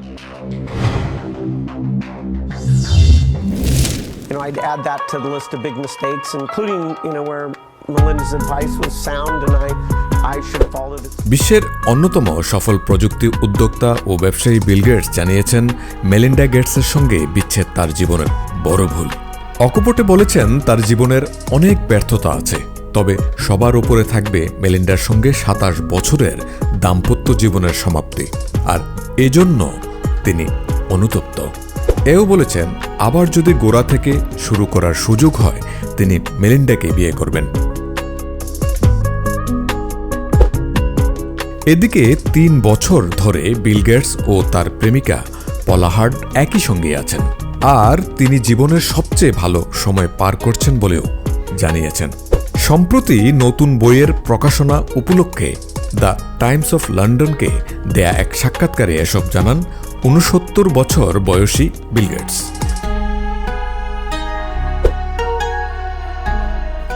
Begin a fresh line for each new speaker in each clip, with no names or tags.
You know, I'd add that to the list of big mistakes, including, you know, where Melinda's advice was sound and I.
বিশ্বের অন্যতম সফল প্রযুক্তি উদ্যোক্তা ও ব্যবসায়ী Bill Gates জানিয়েছেন Melinda গেটসের সঙ্গে বিচ্ছেদ তার জীবনের বড় ভুল অকপটে বলেছেন তার জীবনের অনেক ব্যর্থতা আছে তবে সবার উপরে থাকবে মেলিন্ডার সঙ্গে সাতাশ বছরের দাম্পত্য জীবনের সমাপ্তি আর এজন্য তিনি অনুতপ্ত। এও বলেছেন, আবার যদি গোড়া থেকে শুরু করার সুযোগ হয়, তিনি মেলিন্ডাকে বিয়ে করবেন। এদিকে তিন বছর ধরে বিল গেটস ও তার প্রেমিকা পলাহার্ড একই সঙ্গে আছেন। আর তিনি জীবনের সবচেয়ে ভালো সময় পার করছেন বলেও জানিয়েছেন। সম্প্রতি নতুন বইয়ের প্রকাশনা উপলক্ষে দ্য টাইমস অফ লন্ডনকে দেয়া এক সাক্ষাৎকারে এসব জানান উনসত্তর বছর বয়সী বিল গেটস।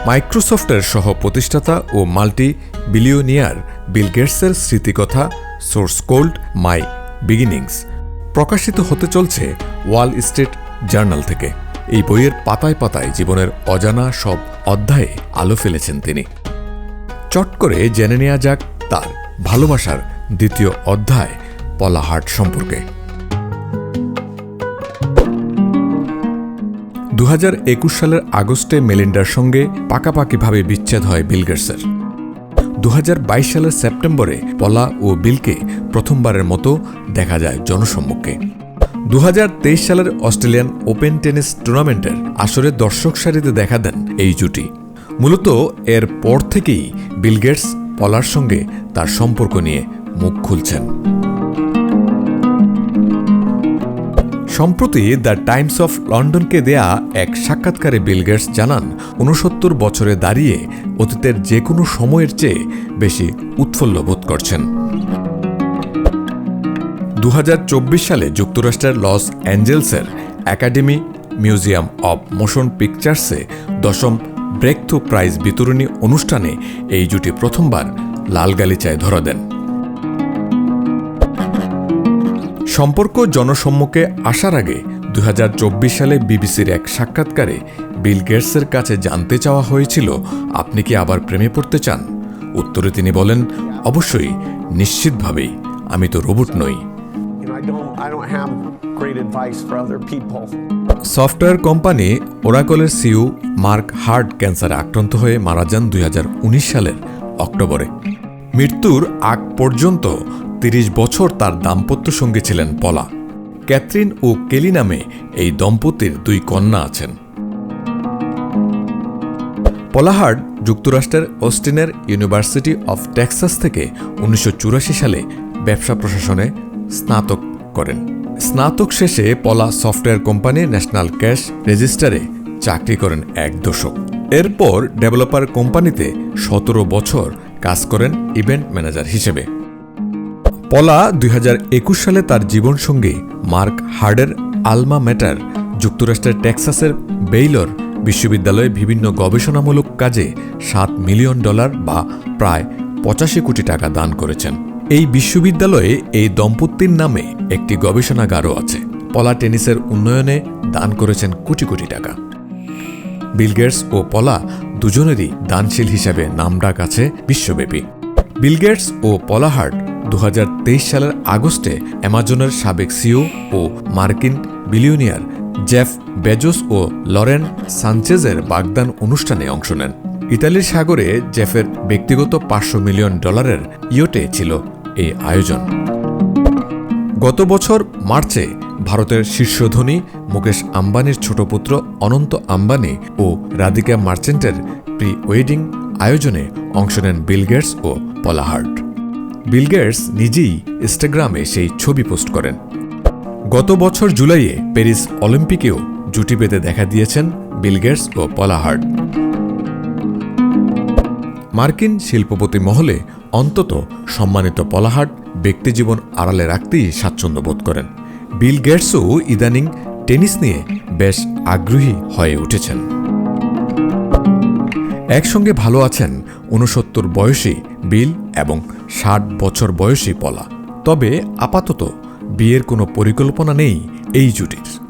মাইক্রোসফটের সহ প্রতিষ্ঠাতা ও মাল্টি বিলিয়নিয়ার বিল গেটসের স্মৃতিকথা, সোর্স কোল্ড, মাই বিগিনিংস, প্রকাশিত হতে চলছে ওয়াল স্ট্রিট জার্নাল থেকে। এই বইয়ের পাতায় পাতায় জীবনের অজানা সব অধ্যায়ে আলো ফেলেছেন তিনি। চট করে জেনে নেওয়া যাক তার ভালোবাসার দ্বিতীয় অধ্যায়, পলাহাট সম্পর্কে। দু হাজার একুশ সালের আগস্টে মেলিন্ডার সঙ্গে পাকাপাকিভাবে বিচ্ছেদ হয় বিলগেটসের দু হাজার বাইশ সালের সেপ্টেম্বরে পলা ও বিলকে প্রথমবারের মতো দেখা যায় জনসম্মুখে। দুহাজার তেইশ সালের অস্ট্রেলিয়ান ওপেন টেনিস টুর্নামেন্টের আসরে দর্শক সারিতে দেখা দেন এই জুটি। মূলত এর পর থেকেই বিলগেটস পলার সঙ্গে তার সম্পর্ক নিয়ে মুখ খুলছেন। সম্প্রতি দ্য টাইমস অফ লন্ডনকে দেয়া এক সাক্ষাৎকারে বিল গেটস জানান উনসত্তর বছরে দাঁড়িয়ে অতীতের যে কোনো সময়ের চেয়ে বেশি উৎফুল্ল বোধ করছেন। দু হাজার চব্বিশ সালে যুক্তরাষ্ট্রের লস অ্যাঞ্জেলসের একাডেমি মিউজিয়াম অব মোশন পিকচার্সে দশম ব্রেক থ্রু প্রাইজ বিতরণী অনুষ্ঠানে এই জুটি প্রথমবার লাল গালিচায় ধরা দেন। সম্পর্ক জনসম্মুখে আসার আগে দুই হাজার চব্বিশ সালে বিবিসির এক সাক্ষাৎকারে বিল গেটসের কাছে জানতে চাওয়া হয়েছিল আপনি কি আবার প্রেমে পড়তে চান? উত্তরে তিনি বলেন অবশ্যই নিশ্চিতভাবেই। আমি তো রোবট নই. সফটওয়্যার কোম্পানি ওরাকলের সিইও মার্ক হার্ট ক্যান্সারে আক্রান্ত হয়ে মারা যান দুই হাজার উনিশ সালের অক্টোবরে। মৃত্যুর আগ পর্যন্ত তিরিশ বছর তার দাম্পত্য সঙ্গী ছিলেন পলা। ক্যাথরিন ও কেলি নামে এই দম্পতির দুই কন্যা আছেন। পলাহার্ড যুক্তরাষ্ট্রের অস্টিনের ইউনিভার্সিটি অফ টেক্সাস থেকে উনিশশো চুরাশি সালে ব্যবসা প্রশাসনে স্নাতক করেন। স্নাতক শেষে পলা সফটওয়্যার কোম্পানি ন্যাশনাল ক্যাশ রেজিস্টারে চাকরি করেন এক দশক। এরপর ডেভেলপার কোম্পানিতে সতেরো বছর কাজ করেন ইভেন্ট ম্যানেজার হিসেবে। পলা দুই হাজার একুশ সালে তার জীবনসঙ্গী মার্ক হার্ডের আলমা ম্যাটার যুক্তরাষ্ট্রের টেক্সাসের বেইলর বিশ্ববিদ্যালয়ে বিভিন্ন গবেষণামূলক কাজে সাত মিলিয়ন ডলার বা প্রায় পঁচাশি কোটি টাকা দান করেছেন। এই বিশ্ববিদ্যালয়ে এই দম্পতির নামে একটি গবেষণাগারও আছে। পলা টেনিসের উন্নয়নে দান করেছেন কোটি কোটি টাকা। বিলগেটস ও পলা দুজনেরই দানশীল হিসাবে নামডাক আছে বিশ্বব্যাপী। বিলগেটস ও পলাহার্ট দু হাজার তেইশ সালের আগস্টে অ্যামাজনের সাবেক সিও ও মার্কিন বিলিয়নিয়ার জেফ বেজোস ও লরেন সানচেজের বাগদান অনুষ্ঠানে অংশ নেন। ইতালির সাগরে জেফের ব্যক্তিগত পাঁচশো মিলিয়ন ডলারের ইয়োটে ছিল এই আয়োজন। গত বছর মার্চে ভারতের শীর্ষধনী মুকেশ আম্বানির ছোট পুত্র অনন্ত আম্বানি ও রাধিকা মার্চেন্টের প্রি ওয়েডিং আয়োজনে অংশ নেন বিল গেটস ও পলাহার্ট বিল গেটস নিজেই ইনস্টাগ্রামে সেই ছবি পোস্ট করেন। গত বছর জুলাইয়ে প্যারিস অলিম্পিকেও জুটি বেঁধে দেখা দিয়েছেন বিল গেটস ও পলাহার্ট মার্কিন শিল্পপতি মহলে অন্তত সম্মানিত পলাহাট ব্যক্তিজীবন আড়ালে রাখতেই স্বাচ্ছন্দ্য বোধ করেন। বিল গেটসও ইদানিং টেনিস নিয়ে বেশ আগ্রহী হয়ে উঠেছেন। একসঙ্গে ভালো আছেন ঊনসত্তর বয়সী বিল এবং ষাট বছর বয়সী পলা। তবে আপাতত বিয়ের কোনো পরিকল্পনা নেই এই জুটির।